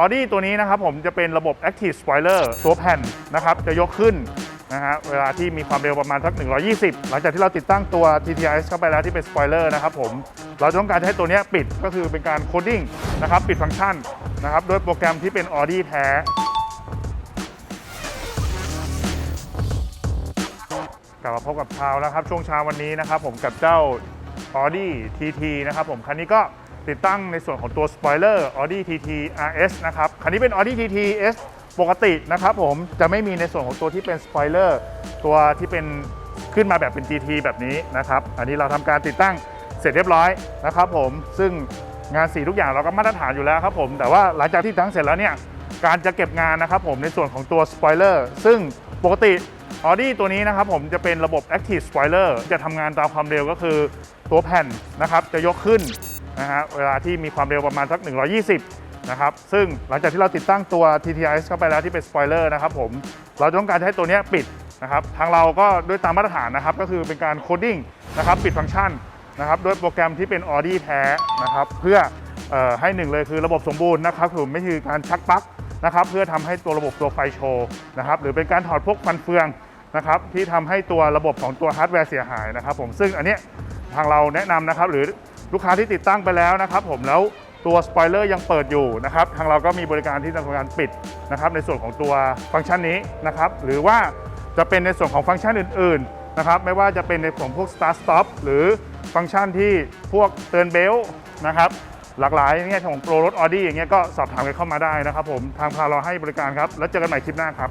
Audi ตัวนี้นะครับผมจะเป็นระบบ Active Spoiler ตัวแผ่นนะครับจะยกขึ้นนะฮะเวลาที่มีความเร็วประมาณสัก 120 หลังจากที่เราติดตั้งตัว TTRS เข้าไปแล้วที่เป็น Spoiler นะครับผมเราต้องการให้ตัวนี้ปิดก็คือเป็นการโคดดิ้งนะครับปิดฟังก์ชันนะครับด้วยโปรแกรมที่เป็น Audi แท้กลับมาพบกับเช้าแล้วครับช่วงเช้าวันนี้นะครับผมกับเจ้า Audi TT นะครับผมคันนี้ก็ ติดตั้งในส่วนของตัว Spoiler Audi TT RS นะครับ คันนี้เป็น Audi TT S ปกตินะครับผมจะไม่มีในส่วนของตัวที่เป็น Spoiler ตัวที่เป็นขึ้นมาแบบเป็น GT แบบนี้นะครับ อันนี้เราทำการติดตั้งเสร็จเรียบร้อยนะครับผมซึ่งงานสีทุกอย่างเราก็มาตรฐานอยู่แล้วครับผมแต่ว่าหลังจากที่ตั้งเสร็จแล้วเนี่ยการจะเก็บงานนะครับผมในส่วนของตัว Spoiler ซึ่งปกติ Audi ตัวนี้นะครับผมจะเป็นระบบ Active Spoiler จะทำงานตามความเร็วก็คือตัวแผ่นนะครับจะยกขึ้น นะฮะเวลาที่มีความเร็วประมาณสัก 120 นะครับ ซึ่งหลังจากที่เราติดตั้งตัว TTRS เข้าไปแล้วที่เป็น Spoiler นะครับผมเราจะต้องการให้ตัวนี้ปิดนะครับทางเราก็ด้วยตามมาตรฐานนะครับ ก็คือเป็นการโคดดิ้งนะครับปิดฟังก์ชันนะครับด้วยโปรแกรมที่เป็น Audi แท้นะครับเพื่อออให้หนึ่งเลยคือระบบสมบูรณ์นะครับคือไม่คือการชักปลั๊กนะครับเพื่อทำให้ตัวระบบตัวไฟโชว์นะครับหรือเป็นการถอดพวกฟันเฟืองนะครับที่ทำให้ตัวระบบของตัวฮาร์ดแวร์เสียหายนะครับผมซึ่งอันเนี้ย ทางเราแนะนำนะครับ หรือลูกค้าที่ติดตั้งไปแล้วนะครับ ผมแล้วตัวสปอยเลอร์ยังเปิดอยู่นะครับทางเราก็มีบริการที่จะทำการปิดนะครับ ในส่วนของตัวฟังก์ชันนี้นะครับ หรือว่าจะเป็นในส่วนของฟังก์ชันอื่น ๆ นะครับ ไม่ว่าจะเป็นในของพวก start stop หรือฟังก์ชันที่พวกเตือนเบลนะครับหลากหลายอย่างเงี้ยของโปรรถออดี้อย่างเงี้ยก็สอบถามกันเข้ามาได้นะครับผมทางพาเราให้บริการครับ แล้วเจอกันใหม่คลิปหน้าครับ